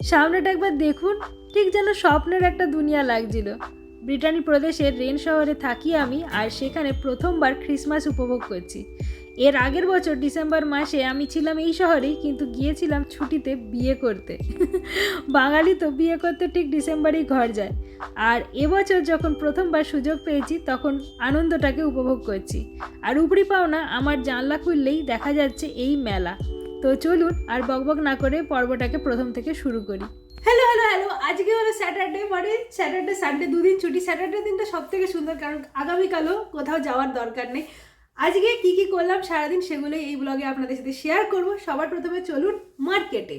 সামনেটা একবার দেখুন, ঠিক যেন স্বপ্নের একটা দুনিয়া লাগছিল। ব্রিটানি প্রদেশের রেন শহরে থাকি আমি আর সেখানে প্রথমবার ক্রিসমাস উপভোগ করছি। এর আগের বছর ডিসেম্বর মাসে আমি ছিলাম এই শহরেই, কিন্তু গিয়েছিলাম ছুটিতে বিয়ে করতে। বাঙালি তো বিয়ে করতে ঠিক ডিসেম্বরেই ঘর যায়। আর এবছর যখন প্রথমবার সুযোগ পেয়েছি, তখন আনন্দটাকে উপভোগ করছি। আর উপরি পাওনা আমার জানলা খুললেই দেখা যাচ্ছে এই মেলা। তো চলুন আর বকবক না করে পর্বটাকে প্রথম থেকে শুরু করি। হ্যালো হ্যালো হ্যালো আজকে হলো স্যাটারডে মানে স্যাটারডে সানডে দুদিন ছুটি। স্যাটারডে দিনটা সব থেকে সুন্দর কারণ আগামীকালও কোথাও যাওয়ার দরকার নেই। আজকে কি কি করলাম সারাদিন সেগুলোই এই ব্লগে আপনাদের সাথে শেয়ার করব। সবার প্রথমে চলুন মার্কেটে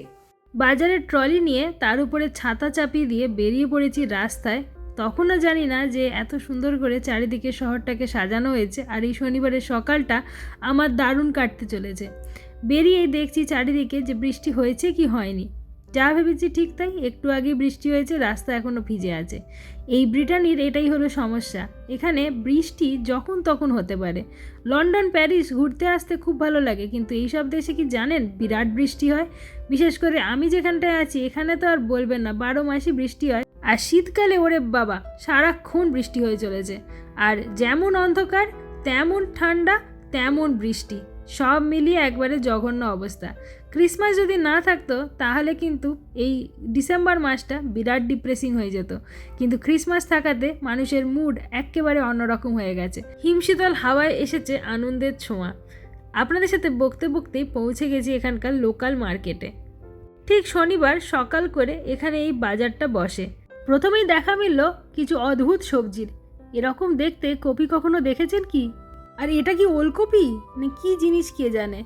বাজারের ট্রলি নিয়ে তার উপরে ছাতা চাপিয়ে দিয়ে বেরিয়ে পড়েছি রাস্তায়। তখনও জানি না যে এত সুন্দর করে চারিদিকে শহরটাকে সাজানো হয়েছে আর এই শনিবারের সকালটা আমার দারুণ কাটতে চলেছে। বেরিয়েই দেখছি চারিদিকে যে বৃষ্টি হয়েছে কি হয়নি। যা ভেবেছি ঠিক তাই, একটু আগে বৃষ্টি হয়েছে, রাস্তা এখনও ভিজে আছে। এই ব্রিটানির এটাই হলো সমস্যা। এখানে বৃষ্টি যখন তখন হতে পারে। লন্ডন, প্যারিস ঘুরতে আসতে খুব ভালো লাগে, কিন্তু এইসব দেশে কি জানেন, বিরাট বৃষ্টি হয়। বিশেষ করে আমি যেখানটায় আছি, এখানে তো আর বলবেন না, বারো মাসই বৃষ্টি হয়। আর শীতকালে ওরে বাবা, সারাক্ষণ বৃষ্টি হয়ে চলেছে। আর যেমন অন্ধকার, তেমন ঠান্ডা, তেমন বৃষ্টি। সব মিলিয়ে একবারে জঘন্য অবস্থা। ক্রিসমাস যদি না থাকতো, তাহলে কিন্তু এই ডিসেম্বর মাসটা বিরাট ডিপ্রেসিং হয়ে যেত। কিন্তু ক্রিসমাস থাকাতে মানুষের মুড একেবারে অন্যরকম হয়ে গেছে। হিমশীতল হাওয়ায় এসেছে আনন্দের ছোঁয়া। আপনাদের সাথে বকতে বকতেই পৌঁছে গেছি এখানকার লোকাল মার্কেটে ঠিক শনিবার সকাল করে এখানে এই বাজারটা বসে। প্রথমেই দেখা মিলল কিছু অদ্ভুত সবজির। এরকম দেখতে কপি কখনো দেখেছেন কি? আর এটা কি ওলকপি? না কি জিনিস কে জানে?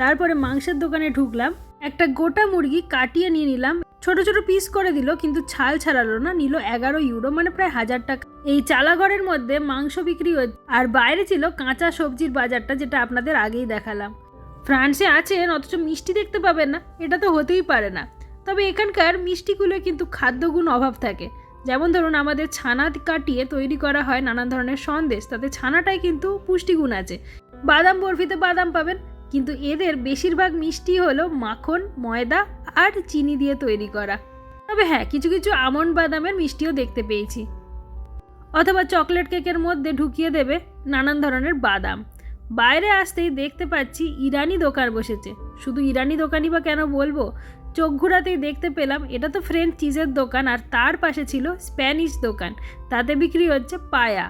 তারপরে মাংসের দোকানে ঢুকলাম, একটা গোটা মুরগি কাটিয়ে নিয়ে নিলাম। ছোট ছোট পিস করে দিল, কিন্তু ছাল ছাড়ালো না, নিল এগারো ইউরো মানে প্রায় হাজার টাকা। এই চালাঘরের মধ্যে মাংস বিক্রি হচ্ছে আর বাইরে ছিল কাঁচা সবজির বাজারটা, যেটা আপনাদের আগেই দেখালাম। ফ্রান্সে আছেন, অথচ মিষ্টি দেখতে পাবেন না, এটা তো হতেই পারে না। তবে এখানকার মিষ্টিগুলো কিন্তু খাদ্যগুণ অভাব থাকে। যেমন ধরুন আমাদের ছানা কাটিয়ে তৈরি করা হয় নানান ধরনের সন্দেশ, তাতে ছানাটাই কিন্তু পুষ্টিগুণ আছে। বাদাম বরফিতে বাদাম পাবেন, কিন্তু এদের বেশিরভাগ মিষ্টি হলো মাখন, ময়দা আর চিনি দিয়ে তৈরি করা। তবে হ্যাঁ কিছু কিছু আমন্ড বাদামের মিষ্টিও দেখতে পেয়েছি। অথবা চকলেট কেকের মধ্যে ঢুকিয়ে দেবে নানান ধরনের বাদাম। বাইরে আসতেই দেখতে পাচ্ছি ইরানি দোকান বসেছে। শুধু ইরানি দোকানই বা কেন বলব? চোখ ঘোরাতেই দেখতে পেলাম, এটা তো ফ্রেঞ্চ চিজের দোকান আর তার পাশে ছিল স্প্যানিশ দোকান। তাতে বিক্রি হচ্ছে পায়া।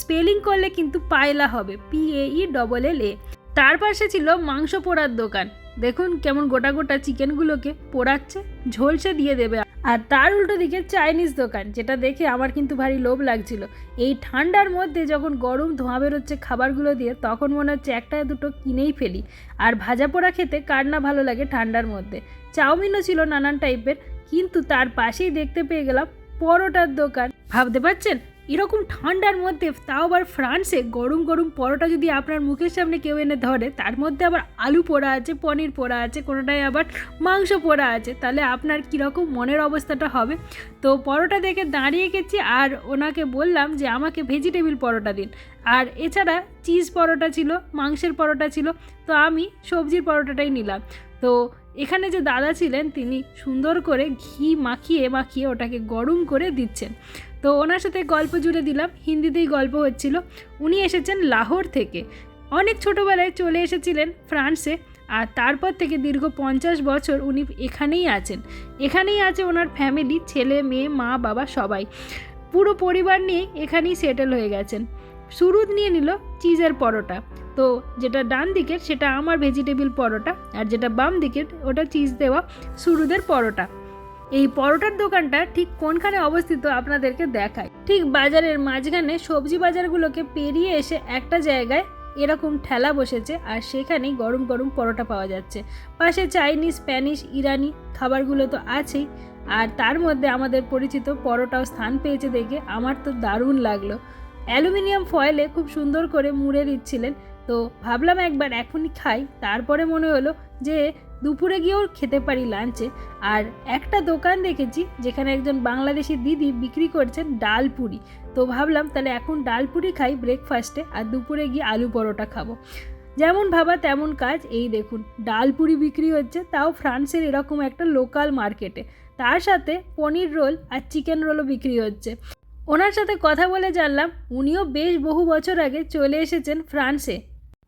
স্পেলিং করলে কিন্তু পায়লা হবে P A E double L এ তার পাশে ছিল মাংস পোড়ার দোকান। দেখুন কেমন গোটা গোটা চিকেনগুলোকে পোড়াচ্ছে, ঝলসে দিয়ে দেবে। আর তার উল্টো দিকে চাইনিজ দোকান, যেটা দেখে আমার কিন্তু ভারী লোভ লাগছিল। এই ঠান্ডার মধ্যে যখন গরম ধোঁয়া বেরোচ্ছে খাবারগুলো দিয়ে, তখন মনে হচ্ছে একটা দুটো কিনেই ফেলি। আর ভাজা পোড়া খেতে কার না ভালো লাগে ঠান্ডার মধ্যে। চাউমিনও ছিল নানান টাইপের কিন্তু তার পাশেই দেখতে পেয়ে গেলাম পরোটার দোকান। ভাবতে পারছেন? এরকম ঠান্ডার মধ্যে, তাও আবার ফ্রান্সে গরম গরম পরোটা যদি আপনার মুখের সামনে কেউ এনে ধরে, তার মধ্যে আবার আলু পোড়া আছে, পনির পোড়া আছে, কোনোটায় আবার মাংস পোড়া আছে, তাহলে আপনার কীরকম মনের অবস্থাটা হবে? তো পরোটা দেখে দাঁড়িয়ে গেছি আর ওনাকে বললাম যে আমাকে ভেজিটেবিল পরোটা দিন। আর এছাড়া চিজ পরোটা ছিল, মাংসের পরোটা ছিল, তো আমি সবজির পরোটাটাই নিলাম। তো এখানে যে দাদা ছিলেন, তিনি সুন্দর করে ঘি মাখিয়ে মাখিয়ে ওটাকে গরম করে দিচ্ছেন। তো ওনার সাথে গল্প জুড়ে দিলাম, হিন্দিতেই গল্প হচ্ছিল। উনি এসেছেন লাহোর থেকে। অনেক ছোটোবেলায় চলে এসেছিলেন ফ্রান্সে, আর তারপর থেকে দীর্ঘ পঞ্চাশ বছর উনি এখানেই আছেন। এখানেই আছে ওনার ফ্যামিলি, ছেলে, মেয়ে, মা, বাবা, সবাই। পুরো পরিবার নিয়ে এখানেই সেটেল হয়ে গেছেন। সুরুদ নিয়ে নিল চিজের পরোটা। তো যেটা ডান দিকের, সেটা আমার ভেজিটেবিল পরোটা, আর যেটা বাম দিকের, ওটা চিজ দেওয়া সুরুদের পরোটা। এই পরোটার দোকানটা ঠিক কোনখানে অবস্থিত আপনাদেরকে দেখায় ঠিক বাজারের মাঝখানে সবজি বাজারগুলোকে পেরিয়ে এসে একটা জায়গায় এরকম ঠেলা বসেছে আর সেখানেই গরম গরম পরোটা পাওয়া যাচ্ছে। পাশে চাইনিজ, স্প্যানিশ, ইরানি খাবারগুলো তো আছেই। আর তার মধ্যে আমাদের পরিচিত পরোটাও স্থান পেয়েছে দেখে আমার তো দারুণ লাগল। অ্যালুমিনিয়াম ফয়েলে খুব সুন্দর করে মুড়ে দিচ্ছিলেন। তো ভাবলাম একবার এখনই খাই। তারপরে মনে হলো যে দুপুরে গিয়েও খেতে পারি লাঞ্চে আর একটা দোকান দেখেছি যেখানে একজন বাংলাদেশি দিদি বিক্রি করছেন ডাল পুরি। তো ভাবলাম তাহলে এখন ডাল পুরি খাই ব্রেকফাস্টে আর দুপুরে গিয়ে আলু পরোটা খাব। যেমন ভাবা তেমন কাজ। এই দেখুন ডালপুরি বিক্রি হচ্ছে, তাও ফ্রান্সের এরকম একটা লোকাল মার্কেটে তার সাথে পনির রোল আর চিকেন রোলও বিক্রি হচ্ছে। ওনার সাথে কথা বলে জানলাম, উনিও বেশ বহু বছর আগে চলে এসেছেন ফ্রান্সে।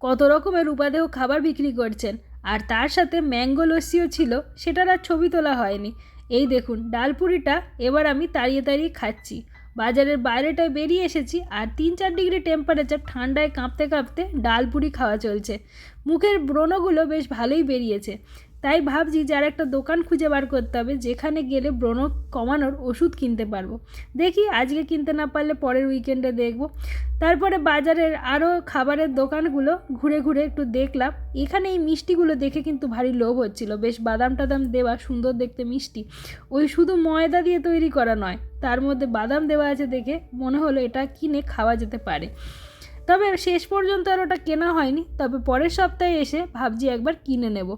কত রকমের উপাদেয় খাবার বিক্রি করছেন। আর তার সাথে ম্যাঙ্গো লস্যিও ছিল, সেটার আর ছবি তোলা হয়নি। এই দেখুন, ডালপুরিটা এবার আমি তাড়িয়ে তাড়িয়ে খাচ্ছি। বাজারের বাইরেটায় বেরিয়ে এসেছি আর তিন চার ডিগ্রি টেম্পারেচার ঠান্ডায় কাঁপতে কাঁপতে ডালপুরি খাওয়া চলছে। মুখের ব্রণগুলো বেশ ভালোই বেরিয়েছে। তাই ভাবছি যে আর একটা দোকান খুঁজে বার করতে হবে, যেখানে গেলে ব্রণ কমানোর ওষুধ কিনতে পারব। দেখি আজকে কিনতে না পারলে পরের উইকেন্ডে দেখব। তারপরে বাজারের আরও খাবারের দোকানগুলো ঘুরে ঘুরে একটু দেখলাম। এখানে এই মিষ্টিগুলো দেখে কিন্তু ভারী লোভ হচ্ছিল। বেশ বাদাম টাদাম দেওয়া, সুন্দর দেখতে মিষ্টি। ওই শুধু ময়দা দিয়ে তৈরি করা নয়, তার মধ্যে বাদাম দেওয়া আছে দেখে মনে হলো এটা কিনে খাওয়া যেতে পারে। তবে শেষ পর্যন্ত আর ওটা কেনা হয়নি, তবে পরের সপ্তাহে এসে ভাবছি একবার কিনে নেব।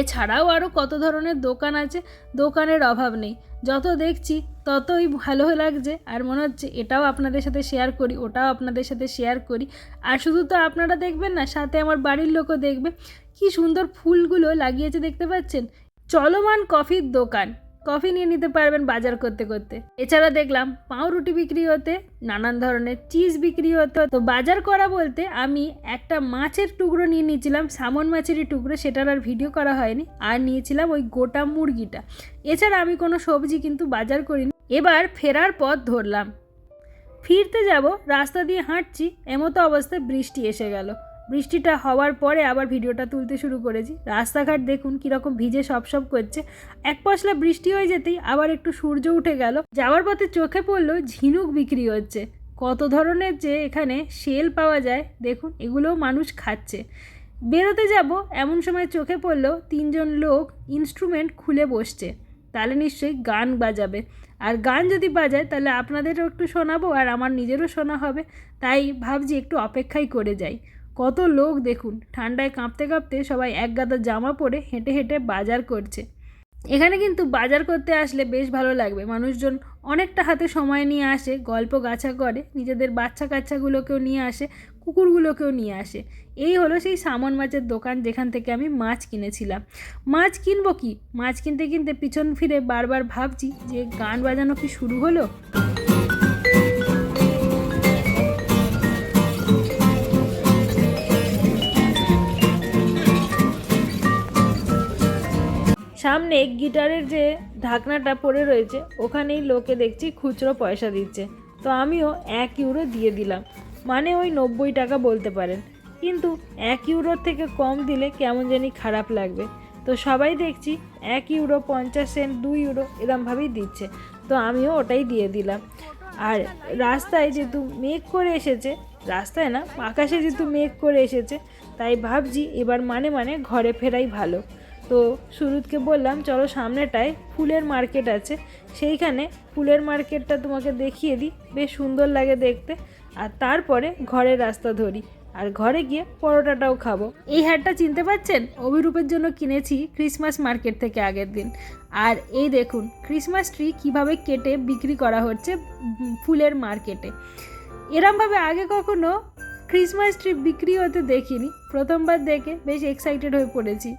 এছাড়াও আরও কত ধরনের দোকান আছে, দোকানের অভাব নেই। যত দেখছি, ততই ভালো লাগছে। আর মনে হচ্ছে এটাও আপনাদের সাথে শেয়ার করি, ওটাও আপনাদের সাথে শেয়ার করি। আর শুধু তো আপনারা দেখবেন না, সাথে আমার বাড়ির লোকও দেখবে। কি সুন্দর ফুলগুলো লাগিয়েছে, দেখতে পাচ্ছেন? চলমান কফির দোকান। কফি নিয়ে নিতে পারবেন বাজার করতে করতে। এছাড়া দেখলাম পাউরুটি বিক্রি হতে, নানান ধরনের চিজ বিক্রি হতো। তো বাজার করা বলতে আমি একটা মাছের টুকরো নিয়ে নিয়েছিলাম, সামন মাছেরই টুকরো, সেটার আর ভিডিও করা হয়নি। আর নিয়েছিলাম ওই গোটা মুরগিটা। এছাড়া আমি কোনো সবজি কিন্তু বাজার করিনি। এবার ফেরার পথ ধরলাম। ফিরতে যাব, রাস্তা দিয়ে হাঁটছি, এমতো অবস্থায় বৃষ্টি এসে গেল। বৃষ্টিটা হওয়ার পরে আবার ভিডিওটা তুলতে শুরু করেছি। রাস্তাঘাট দেখুন কীরকম ভিজে সব সব করছে। এক পশলা বৃষ্টি হয়ে যেতেই আবার একটু সূর্য উঠে গেল। যাওয়ার পথে চোখে পড়ল ঝিনুক বিক্রি হচ্ছে। কত ধরনের যে এখানে সেল পাওয়া যায়, দেখুন এগুলোও মানুষ খাচ্ছে। বেরোতে যাব, এমন সময় চোখে পড়ল তিনজন লোক ইনস্ট্রুমেন্ট খুলে বসছে। তাহলে নিশ্চয়ই গান বাজাবে। আর গান যদি বাজায়, তাহলে আপনাদেরও একটু শোনাবো আর আমার নিজেরও শোনা হবে। তাই ভাবছি একটু অপেক্ষাই করে যাই। কত লোক দেখুন, ঠান্ডায় কাঁপতে কাঁপতে সবাই এক গাদা জামা পরে হেঁটে হেঁটে বাজার করছে। এখানে কিন্তু বাজার করতে আসলে বেশ ভালো লাগবে। মানুষজন অনেকটা হাতে সময় নিয়ে আসে, গল্প গাছা করে, নিজেদের বাচ্চা কাচ্চাগুলোকেও নিয়ে আসে, কুকুরগুলোকেও নিয়ে আসে। এই হলো সেই সামন মাছের দোকান যেখান থেকে আমি মাছ কিনেছিলাম। মাছ কিনবো কি? মাছ কিনতে কিনতে পিছন ফিরে বারবার ভাবছি যে গান বাজানো কি শুরু হলো? সামনে গিটারের যে ঢাকনাটা পড়ে রয়েছে, ওখানেই লোকে দেখছি খুচরো পয়সা দিচ্ছে। তো আমিও এক ইউরো দিয়ে দিলাম। মানে ওই নব্বই টাকা বলতে পারেন। কিন্তু এক ইউরোর থেকে কম দিলে কেমন জানি খারাপ লাগবে। তো সবাই দেখছি এক ইউরো পঞ্চাশ সেন্ট, দুই ইউরো এরমভাবেই দিচ্ছে। তো আমিও ওটাই দিয়ে দিলাম। আর রাস্তায় যেহেতু মেঘ করে এসেছে, রাস্তায় না, আকাশে যেহেতু মেঘ করে এসেছে, তাই ভাবছি এবার মানে মানে ঘরে ফেরাই ভালো। তো সুরুৎকে বললাম, চলো সামনেটায় ফুলের মার্কেট আছে। সেইখানে ফুলের মার্কেটটা তোমাকে দেখিয়ে দিই। বেশ সুন্দর লাগে দেখতে। আর তারপরে ঘরের রাস্তা ধরি। আর ঘরে গিয়ে পরোটাটাও খাব। এই হ্যাটটা চিনতে পাচ্ছেন অভিরূপের জন্য কিনেছি ক্রিসমাস মার্কেট থেকে আগের দিন। আর এই দেখুন, ক্রিসমাস ট্রি কীভাবে কেটে বিক্রি করা হচ্ছে ফুলের মার্কেটে। এরমভাবে আগে কখনো ক্রিসমাস ট্রি বিক্রি হতে দেখিনি। প্রথমবার দেখে বেশ এক্সাইটেড হয়ে পড়েছি।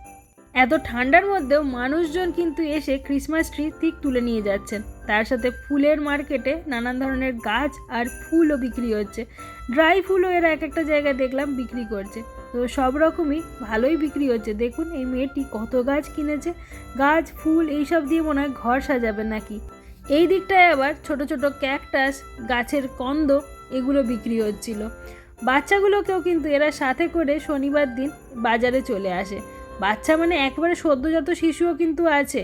এত ঠান্ডার মধ্যেও মানুষজন কিন্তু এসে ক্রিসমাস ট্রি ঠিক তুলে নিয়ে যাচ্ছেন। তার সাথে ফুলের মার্কেটে নানান ধরনের গাছ আর ফুলও বিক্রি হচ্ছে। ড্রাই ফুলও এরা এক একটা জায়গায় দেখলাম বিক্রি করছে। তো সব রকমই ভালোই বিক্রি হচ্ছে। দেখুন, এই মেয়েটি কত গাছ কিনেছে। গাছ, ফুল এইসব দিয়ে মনে হয় ঘর সাজাবে নাকি? এই দিকটায় আবার ছোট ছোট ক্যাকটাস, গাছের কন্দ এগুলো বিক্রি হচ্ছিল। বাচ্চাগুলোকেও কিন্তু এরা সাথে করে শনিবার দিন বাজারে চলে আসে। বাচ্চা মানে একবারে সদ্যজাত শিশুও কিন্তু আছে।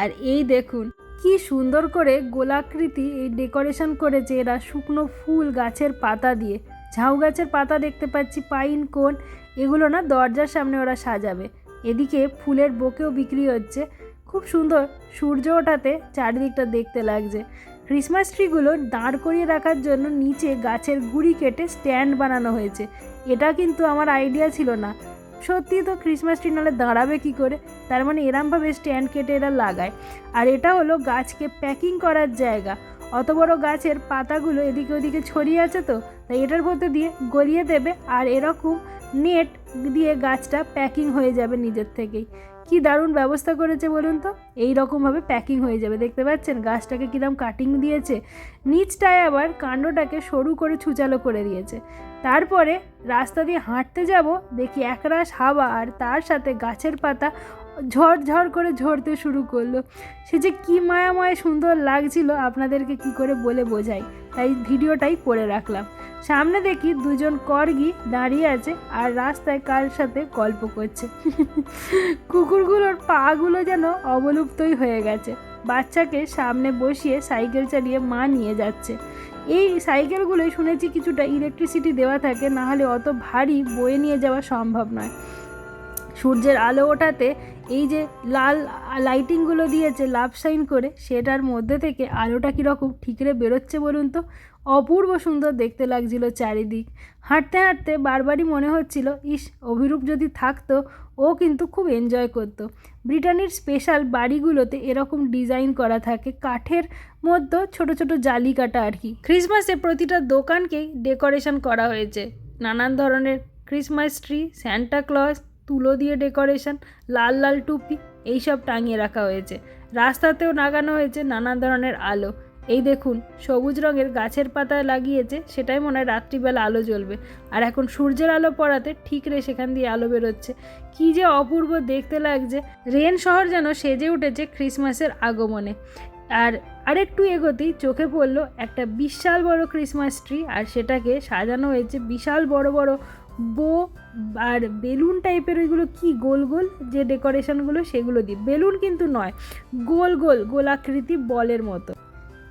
আর এই দেখুন, কি সুন্দর করে গোলাকৃতি এই ডেকোরেশন করেছে এরা শুকনো ফুল গাছের পাতা দিয়ে। ঝাউ গাছের পাতা দেখতে পাচ্ছি, পাইন কোন, এগুলো না দরজার সামনে ওরা সাজাবে। এদিকে ফুলের বোকেও বিক্রি হচ্ছে। খুব সুন্দর, সূর্য ওঠাতে চারিদিকটা দেখতে লাগছে। ক্রিসমাস ট্রিগুলো দাঁড় করিয়ে রাখার জন্য নিচে গাছের গুঁড়ি কেটে স্ট্যান্ড বানানো হয়েছে। এটা কিন্তু আমার আইডিয়া ছিল না। সত্যি তো ক্রিসমাস ট্রি নাহলে দাঁড়াবে কী করে? তার মানে এরমভাবে স্ট্যান্ড কেটে এরা লাগায়। আর এটা হলো গাছকে প্যাকিং করার জায়গা। অত বড় গাছের পাতাগুলো এদিকে ওদিকে ছড়িয়ে আছে তো, তাই এটার মধ্যে দিয়ে গলিয়ে দেবে আর এরকম নেট দিয়ে গাছটা প্যাকিং হয়ে যাবে নিজের থেকেই। কি দারুণ ব্যবস্থা করেছে বলুন তো? এই রকমভাবে প্যাকিং হয়ে যাবে। দেখতে পাচ্ছেন গাছটাকে কিরম কাটিং দিয়েছে। নিচটায় আবার কাণ্ডটাকে সরু করে ছুচালো করে দিয়েছে। তারপরে রাস্তা দিয়ে হাঁটতে যাব, দেখি একরাশ হাওয়া আর তার সাথে গাছের পাতা ঝড় ঝড় করে ঝরতে শুরু করল। সে যে কী মায়াময় সুন্দর লাগছিল আপনাদেরকে কি করে বলে বোঝাই, তাই ভিডিওটাই করে রাখলাম। সামনে দেখি দুজন করগি দাঁড়িয়ে আছে আর রাস্তায় কার সাথে গল্প করছে। কুকুরগুলোর পাগুলো যেন অবলুপ্তই হয়ে গেছে। বাচ্চাকে সামনে বসিয়ে সাইকেল চালিয়ে মা নিয়ে যাচ্ছে। এই সাইকেলগুলোই শুনেছি কিছুটা ইলেকট্রিসিটি দেওয়া থাকে, নাহলে অত ভারী বয়ে নিয়ে যাওয়া সম্ভব নয়। সূর্যের আলো ওঠাতে এই যে লাল লাইটিংগুলো দিয়েছে লাভ সাইন করে, সেটার মধ্যে থেকে আলোটা কীরকম ঠিকরে বেরোচ্ছে বলুন তো? অপূর্ব সুন্দর দেখতে লাগছিল চারিদিক। হাঁটতে হাঁটতে বারবারই মনে হচ্ছিল, ইস, অভিরূপ যদি থাকতো, ও কিন্তু খুব এনজয় করতো। ব্রিটানির স্পেশাল বাড়িগুলোতে এরকম ডিজাইন করা থাকে, কাঠের মধ্যে ছোট ছোট জালি কাটা আর কি। ক্রিসমাসে প্রতিটা দোকানকেই ডেকোরেশন করা হয়েছে। নানান ধরনের ক্রিসমাস ট্রি স্যান্টা ক্লজ তুলো দিয়ে ডেকোরেশন, লাল লাল টুপি, এইসব টাঙিয়ে রাখা হয়েছে। রাস্তাতেও লাগানো হয়েছে নানা ধরনের আলো। এই দেখুন, সবুজ রঙের গাছের পাতা লাগিয়েছে, সেটাই মনে হয় রাত্রিবেলা আলো জ্বলবে। আর এখন সূর্যের আলো পড়াতে ঠিক রে সেখান দিয়ে আলো বেরোচ্ছে। কী যে অপূর্ব দেখতে লাগছে, রেন শহর যেন সেজে উঠেছে ক্রিসমাসের আগমনে। আর আরেকটু এগোতেই চোখে পড়ল একটা বিশাল বড় ক্রিসমাস ট্রি, আর সেটাকে সাজানো হয়েছে বিশাল বড় বড় বো আর বেলুন টাইপের ওইগুলো কি? গোল গোল যে ডেকোরেশনগুলো সেগুলো দিই। বেলুন কিন্তু নয়, গোল গোল গোলাকৃতি বলের মতো।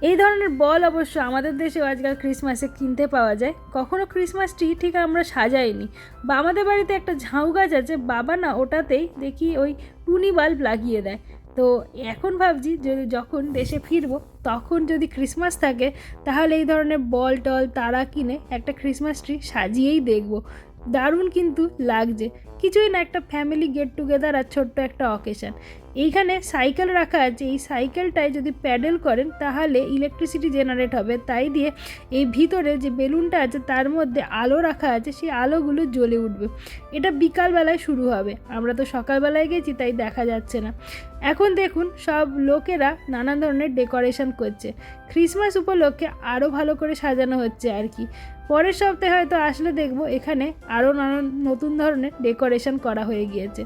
এই ধরনের বল অবশ্য আমাদের দেশেও আজকাল ক্রিসমাসে কিনতে পাওয়া যায়। কখনো ক্রিসমাস ট্রি ঠিক আমরা সাজাইনি। বা আমাদের বাড়িতে একটা ঝাউ গাছ আছে, বাবা না ওটাতেই দেখি ওই টুনি বাল্ব লাগিয়ে দেয়। তো এখন ভাবছি যদি যখন দেশে ফিরবো, তখন যদি ক্রিসমাস থাকে, তাহলে এই ধরনের বল টল তারা কিনে একটা ক্রিসমাস ট্রি সাজিয়েই দেখব। দারুণ কিন্তু লাগছে। কিছুই না, একটা ফ্যামিলি গেট টুগেদার আর ছোট্ট একটা অকেশন এইখানে সাইকেল রাখা আছে, এই সাইকেলটায় যদি প্যাডেল করেন, তাহলে ইলেকট্রিসিটি জেনারেট হবে। তাই দিয়ে এই ভিতরে যে বেলুনটা আছে, তার মধ্যে আলো রাখা আছে, সেই আলোগুলো জ্বলে উঠবে। এটা বিকালবেলায় শুরু হবে। আমরা তো সকালবেলায় গেছি, তাই দেখা যাচ্ছে না। এখন দেখুন, সব লোকেরা নানান ধরনের ডেকোরেশন করছে। ক্রিসমাস উপলক্ষে আরও ভালো করে সাজানো হচ্ছে আর কি। পরের সপ্তাহে হয়তো আসলে দেখব, এখানে আরও নানান নতুন ধরনের ডেকোরেশন করা হয়ে গিয়েছে।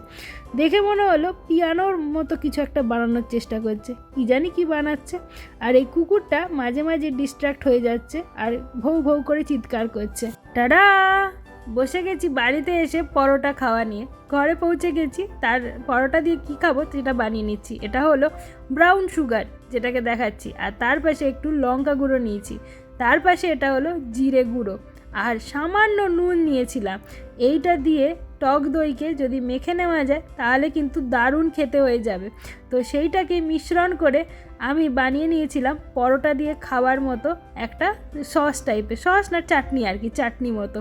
দেখে মনে হলো পিয়ানোর মতো কিছু একটা বানানোর চেষ্টা করছে। কি জানি কি বানাচ্ছে? আর এই কুকুরটা মাঝে মাঝে ডিস্ট্র্যাক্ট হয়ে যাচ্ছে আর ভৌ ভৌ করে চিৎকার করছে। টাডা! বসে গেছি বাড়িতে এসে পরোটা খাওয়া নিয়ে। ঘরে পৌঁছে গেছি, তার পরোটা দিয়ে কি খাব সেটা বানিয়ে নিচ্ছি। এটা হলো ব্রাউন সুগার যেটাকে দেখাচ্ছি। আর তার পাশে একটু লঙ্কা গুঁড়ো নিয়েছি। তার পাশে এটা হলো জিরে গুঁড়ো। আর সামান্য নুন নিয়েছিলাম। এইটা দিয়ে টক দইকে যদি মেখে নেওয়া যায়, তাহলে কিন্তু দারুণ খেতে হয়ে যাবে। তো সেইটাকে মিশ্রণ করে আমি বানিয়ে নিয়েছিলাম পরোটা দিয়ে খাওয়ার মতো একটা সস টাইপের সস না চাটনি আর কি, চাটনি মতো।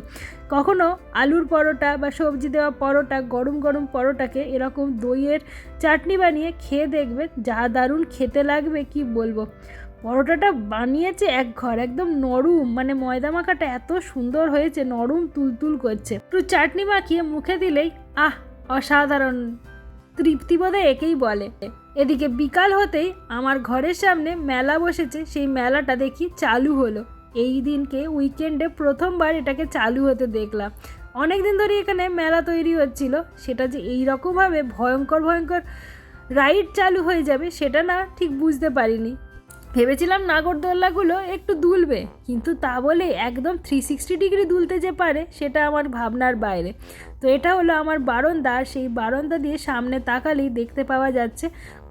কখনো আলুর পরোটা বা সবজি দেওয়া পরোটা, গরম গরম পরোটাকে এরকম দইয়ের চাটনি বানিয়ে খেয়ে দেখবে যা দারুণ খেতে লাগবে, কি বলব? পরোটাটা বানিয়েছে এক ঘর, একদম নরম মানে ময়দা মাখাটা এত সুন্দর হয়েছে, নরম তুলতুল করছে। একটু চাটনি মাখিয়ে মুখে দিলেই, আহ, অসাধারণ। তৃপ্তি বোধে একেই বলে। এদিকে বিকাল হতেই আমার ঘরের সামনে মেলা বসেছে, সেই মেলাটা দেখি চালু হলো। এই দিনকে উইকেন্ডে প্রথমবার এটাকে চালু হতে দেখলাম। অনেক দিন ধরে এখানে মেলা তৈরি হচ্ছিল, সেটা যে এই রকমভাবে ভয়ঙ্কর ভয়ঙ্কর রাইড চালু হয়ে যাবে, সেটা না ঠিক বুঝতে পারিনি। ভেবেছিলাম নাগরদোল্লাগুলো একটু দুলবে, কিন্তু তা বলে একদম থ্রি সিক্সটি ডিগ্রি দুলতে যে পারে, সেটা আমার ভাবনার বাইরে। তো এটা হলো আমার বারান্দা, সেই বারান্দা দিয়ে সামনে তাকালেই দেখতে পাওয়া যাচ্ছে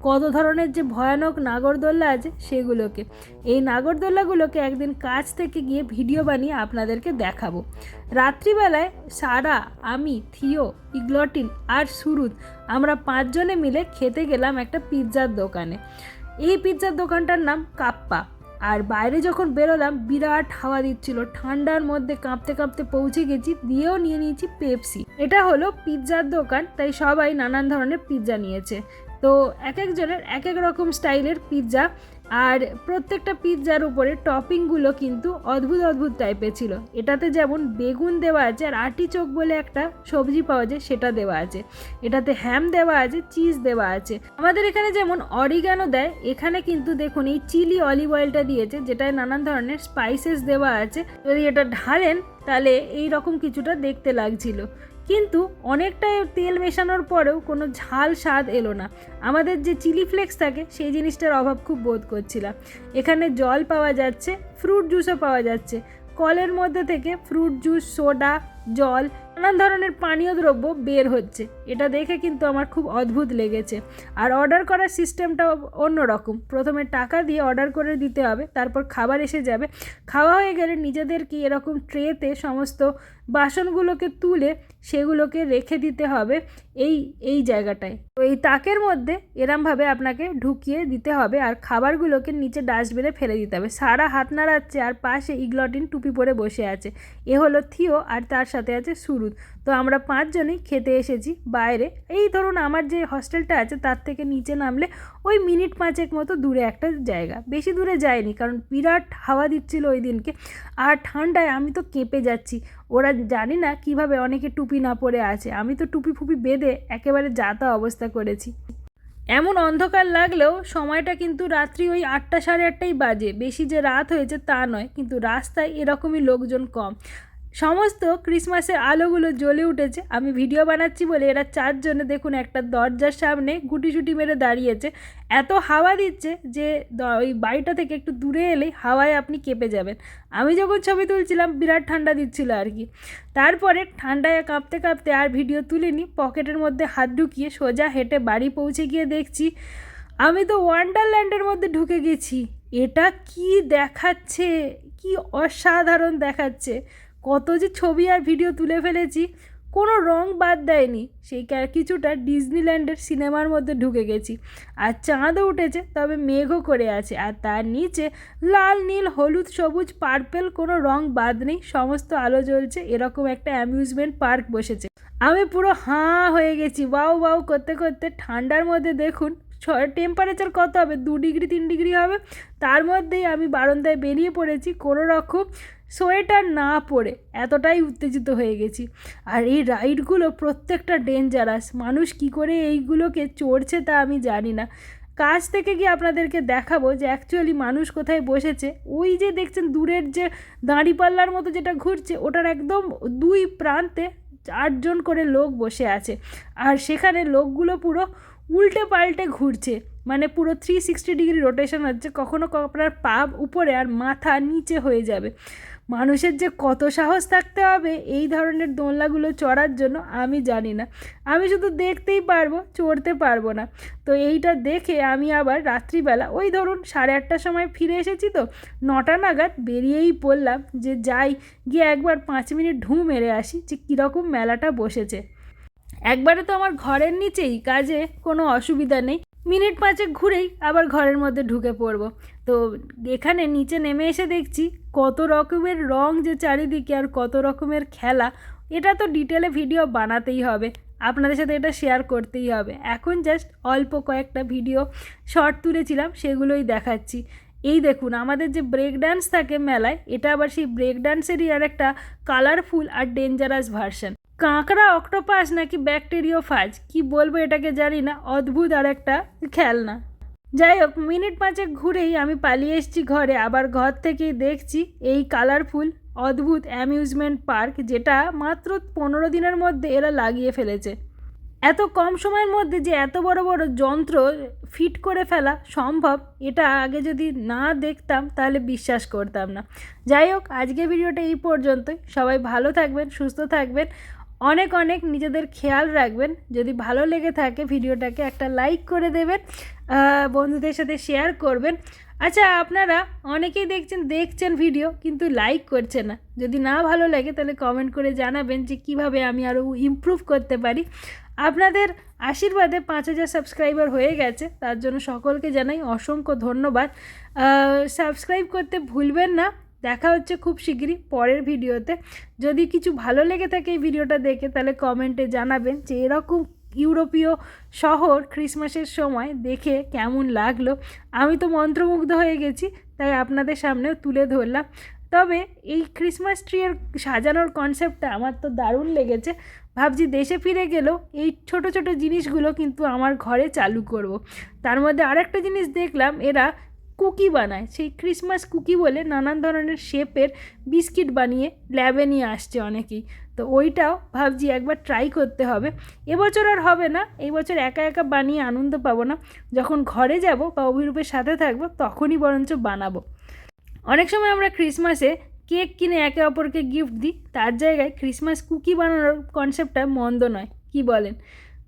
কত ধরনের যে ভয়ানক নাগরদোল্লা আছে সেগুলোকে। এই নাগরদোল্লাগুলোকে একদিন কাছ থেকে গিয়ে ভিডিও বানিয়ে আপনাদেরকে দেখাবো। রাত্রিবেলায় সারা, আমি, থিও, ইগলটিন আর সুরুদ আমরা পাঁচজনে মিলে খেতে গেলাম একটা পিৎজার দোকানে। এই পিৎজার দোকানটার নাম কাপ্পা। আর বাইরে যখন বেরোলাম, বিরাট হাওয়া দিচ্ছিল। ঠান্ডার মধ্যে কাঁপতে কাঁপতে পৌঁছে গেছি, দিয়েও নিয়ে নিয়েছি পেপসি। এটা হলো পিৎজার দোকান, তাই সবাই নানান ধরনের পিৎজা নিয়েছে। তো এক একজনের এক এক রকম স্টাইলের পিৎজা। আর প্রত্যেকটা পিৎজার উপরে টপিংগুলো কিন্তু অদ্ভুত অদ্ভুত টাইপের ছিল। এটাতে যেমন বেগুন দেওয়া আছে আর আটি চোখ বলে একটা সবজি পাওয়া যায় সেটা দেওয়া আছে। এটাতে হ্যাম দেওয়া আছে চিজ দেওয়া আছে। আমাদের এখানে যেমন অরিগানো দেয়, এখানে কিন্তু দেখুন এই চিলি অলিভ অয়েলটা দিয়েছে, যেটায় নানান ধরনের স্পাইসেস দেওয়া আছে। যদি এটা ঢালেন, তাহলে এই রকম কিছুটা দেখতে লাগছিল। কিন্তু অনেকটা তেল মেশানোর পরেও কোনো ঝাল স্বাদ এলো না। আমাদের যে চিলি ফ্লেক্স থাকে, সেই জিনিসটার অভাব খুব বোধ করছিলাম। এখানে জল পাওয়া যাচ্ছে, ফ্রুট জুসও পাওয়া যাচ্ছে। কলের মধ্যে থেকে ফ্রুট জুস, সোডা, জল নানান ধরনের পানীয় দ্রব্য বের হচ্ছে। এটা দেখে কিন্তু আমার খুব অদ্ভুত লেগেছে। আর অর্ডার করার সিস্টেমটা অন্যরকম। প্রথমে টাকা দিয়ে অর্ডার করে দিতে হবে, তারপর খাবার এসে যাবে। খাওয়া হয়ে গেলে নিজেদেরকে এরকম ট্রেতে সমস্ত বাসনগুলোকে তুলে সেগুলোকে রেখে দিতে হবে এই এই জায়গাটায়। তো এই তাকের মধ্যে এরমভাবে আপনাকে ঢুকিয়ে দিতে হবে আর খাবারগুলোকে নিচে ডাস্টবিনে ফেলে দিতে হবে। সারা হাত নাড়াচ্ছে আর পাশে ইগলটিন টুপি পরে বসে আছে। এ হলো থিও আর তার সাথে আছে সুরুদ। তো আমরা পাঁচজনই খেতে এসেছি বাইরে। এই ধরুন আমার যে হস্টেলটা আছে তার থেকে নিচে নামলে ওই মিনিট পাঁচেক মতো দূরে একটা জায়গা। বেশি দূরে যায়নি কারণ বিরাট হাওয়া দিচ্ছিল ওই দিনকে। আর ঠান্ডায় আমি তো কেঁপে যাচ্ছি। ওরা জানি না কীভাবে অনেকে টুপি না পরে আছে। আমি তো টুপি ফুপি বেঁধে একেবারে যাতা অবস্থা করেছি। এমন অন্ধকার লাগলেও সময়টা কিন্তু রাত্রি ওই আটটা সাড়ে আটটাই বাজে। বেশি যে রাত হয়েছে তা নয়, কিন্তু রাস্তায় এরকমই লোকজন কম। সমস্ত ক্রিসমাসের আলোগুলো জ্বলে উঠেছে। আমি ভিডিও বানাচ্ছি বলে এরা চারজনে দেখুন একটা দরজার সামনে গুটিসুটি মেরে দাঁড়িয়েছে। এত হাওয়া দিচ্ছে যে ওই বাড়িটা থেকে একটু দূরে এলেই হাওয়ায় আপনি কেঁপে যাবেন। আমি যখন ছবি তুলছিলাম, বিরাট ঠান্ডা দিচ্ছিল আর কি। তারপরে ঠান্ডায় কাঁপতে কাঁপতে আর ভিডিও তুলিনি, পকেটের মধ্যে হাত ঢুকিয়ে সোজা হেঁটে বাড়ি পৌঁছে গিয়ে দেখছি, আমি তো ওয়ান্ডারল্যান্ডের মধ্যে ঢুকে গেছি। এটা কি দেখাচ্ছে? কি অসাধারণ দেখাচ্ছে? কত যে ছবি আর ভিডিও তুলে ফেলেছি, কোনো রং বাদ দেয়নি। সেই কিছুটা ডিজনিল্যান্ডের সিনেমার মধ্যে ঢুকে গেছি। আর চাঁদও উঠেছে, তবে মেঘও করে আছে। আর তার নিচে লাল, নীল, হলুদ, সবুজ পার্পেল কোনো রং বাদ নেই, সমস্ত আলো জ্বলছে, এরকম একটা অ্যামিউজমেন্ট পার্ক বসেছে। আমি পুরো হাঁ হয়ে গেছি বাউ বাউ করতে করতে। ঠান্ডার মধ্যে দেখুন টেম্পারেচার কত হবে? দু ডিগ্রি, তিন ডিগ্রি হবে? তার মধ্যেই আমি বারান্দায় বেরিয়ে পড়েছি, কোনো রকম সোয়েটার না পরে এতটাই উত্তেজিত হয়ে গেছি। আর এই রাইডগুলো প্রত্যেকটা ডেঞ্জারাস মানুষ কি করে এইগুলোকে চড়ছে তা আমি জানি না। কাছ থেকে গিয়ে আপনাদেরকে দেখাবো যে অ্যাকচুয়ালি মানুষ কোথায় বসেছে। ওই যে দেখছেন দূরের যে দাঁড়িপাল্লার মতো যেটা ঘুরছে, ওটার একদম দুই প্রান্তে চারজন করে লোক বসে আছে। আর সেখানে লোকগুলো পুরো উল্টে পাল্টে ঘুরছে। মানে পুরো থ্রি সিক্সটি ডিগ্রি রোটেশন হচ্ছে। কখনো আপনার পা উপরে আর মাথা নিচে হয়ে যাবে। মানুষের যে কত সাহস থাকতে হবে, এই ধরনের দোলনাগুলো চড়ার জন্য আমি জানি না। আমি শুধু দেখতেই পারব, চড়তে পারব না। তো এইটা দেখে আমি আবার রাত্রিবেলা, ওই ধরুন সাড়ে আটটার সময় ফিরে এসেছি তো, নটা নাগাদ বেরিয়েই পড়লাম যে যাই, গিয়ে একবার পাঁচ মিনিট ঢু মেরে আসি যে কীরকম মেলাটা বসেছে। একবারে তো আমার ঘরের নিচেই, কাজে কোনো অসুবিধা নেই। মিনিট পাঁচেক ঘুরেই আবার ঘরের মধ্যে ঢুকে পড়ব। তো এখানে নিচে নেমে এসে দেখছি কত রকমের রং যে চারিদিকে আর কত রকমের খেলা। এটা তো ডিটেলে ভিডিও বানাতেই হবে। আপনাদের সাথে এটা শেয়ার করতেই হবে। এখন জাস্ট অল্প কয়েকটা ভিডিও শর্ট তুলেছিলাম, সেগুলোই দেখাচ্ছি। এই দেখুন, আমাদের যে ব্রেক ডান্স থাকে মেলায়, এটা আবার সেই ব্রেক ডান্সেরই আর একটা কালারফুল আর ডেঞ্জারাস ভার্সন কাঁকড়া অক্টোপাস নাকি ব্যাকটেরিওফাজ কি বলব এটাকে জানি না, অদ্ভুত আর একটা খেলনা। যাই হোক মিনিট পাঁচেক ঘুরেই আমি পালিয়ে এসেছি ঘরে। আবার ঘর থেকেই দেখছি এই কালারফুল, অদ্ভুত অ্যামিউজমেন্ট পার্ক যেটা মাত্র পনেরো দিনের মধ্যে এরা লাগিয়ে ফেলেছে। এত কম সময়ের মধ্যে যে এত বড় বড় যন্ত্র ফিট করে ফেলা সম্ভব, এটা আগে যদি না দেখতাম তাহলে বিশ্বাস করতাম না। যাই হোক আজকে ভিডিওটা এই পর্যন্তই। সবাই ভালো থাকবেন, সুস্থ থাকবেন। অনেক অনেক নিজেদের খেয়াল রাখবেন। যদি ভালো লেগে থাকে ভিডিওটাকে একটা লাইক করে দেবেন বন্ধুদের সাথে শেয়ার করবেন। আচ্ছা আপনারা অনেকেই দেখছেন দেখছেন ভিডিও, কিন্তু লাইক করছে না। যদি না ভালো লাগে, তাহলে কমেন্ট করে জানাবেন যে কীভাবে আমি আরও ইমপ্রুভ করতে পারি। আপনাদের আশীর্বাদে পাঁচ হাজার সাবস্ক্রাইবার হয়ে গেছে, তার জন্য সকলকে জানাই অসংখ্য ধন্যবাদ। সাবস্ক্রাইব করতে ভুলবেন না। দেখা হচ্ছে খুব শিগগিরই পরের ভিডিওতে। যদি কিছু ভালো লেগে থাকে এই ভিডিওটা দেখে, তাহলে কমেন্টে জানাবেন যে এরকম ইউরোপীয় শহর ক্রিসমাসের সময় দেখে কেমন লাগল। আমি তো মন্ত্রমুগ্ধ হয়ে গেছি, তাই আপনাদের সামনেও তুলে ধরলাম। তবে এই ক্রিসমাস ট্রি এর সাজানোর কনসেপ্টটা আমার তো দারুণ লেগেছে। ভাবছি দেশে ফিরে গেলেও এই ছোট ছোট জিনিসগুলো কিন্তু আমার ঘরে চালু করব। তার মধ্যে আরেকটা জিনিস দেখলাম, এরা কুকি বানায়। সেই ক্রিসমাস কুকি বলে নানান ধরনের শেপের বিস্কিট বানিয়ে ল্যাবে নিয়ে আসছে অনেকেই। তো ওইটাও ভাবছি একবার ট্রাই করতে হবে। এবছর আর হবে না। এই বছর একা একা বানিয়ে আনন্দ পাবো না। যখন ঘরে যাব বা অভিরূপের সাথে থাকব, তখনই বরঞ্চ বানাবো। অনেক সময় আমরা ক্রিসমাসে কেক কিনে একে অপরকে গিফট দিই। তার জায়গায় ক্রিসমাস কুকি বানানোর কনসেপ্টটা মন্দ নয়। কি বলেন?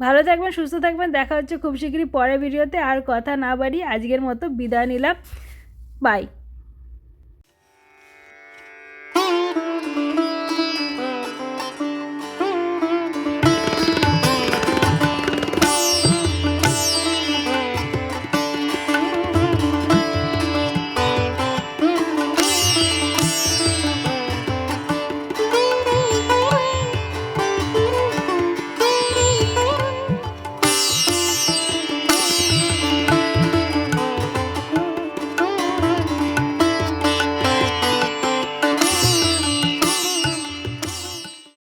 ভালো থাকবেন, সুস্থ থাকবেন। দেখা হচ্ছে খুব শীঘ্রই পরের ভিডিওতে। আর কথা না বাড়ি আজকের মতো বিদায় নিলাম। বাই